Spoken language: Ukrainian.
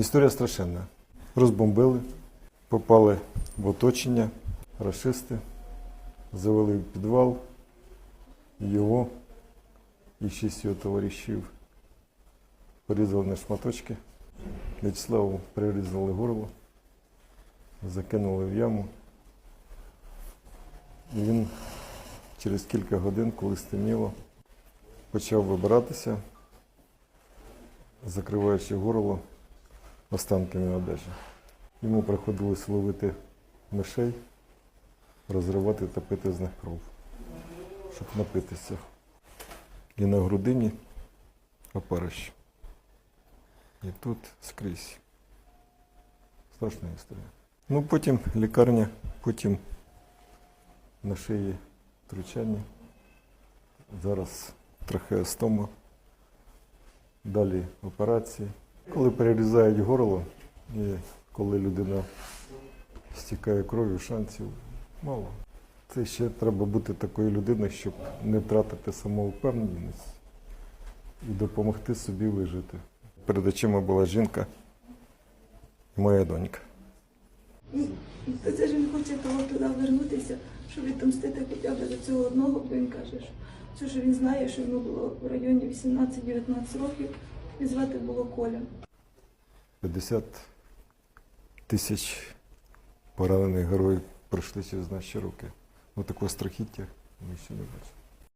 Історія страшенна. Розбомбили, попали в оточення, рашисти, завели в підвал його і шість його товаришів. Порізали на шматочки. В'ячеславу перерізали горло, закинули в яму. І він через кілька годин, коли стемніло, почав вибиратися, закриваючи горло останками одежі. Йому приходилось ловити мишей, розривати та пити з них кров, щоб напитися. І на грудині опарищ. І тут скрізь. Страшна історія. Ну, потім лікарня, потім на шиї втручання. Зараз трахеостома. Далі операції. Коли перерізають горло і коли людина стікає кров'ю, шансів мало. Це ще треба бути такою людиною, щоб не втратити самовпевненість і допомогти собі вижити. Перед очима була жінка і моя донька. То це ж він хоче того туди вернутися, щоб відомстити хоча б за цього одного, бо він каже, що що він знає, що йому було в районі 18-19 років, і звати було Коля. 50 тисяч поранених героїв пройшли через наші руки. Ну такого страхіття ми ще не бачили.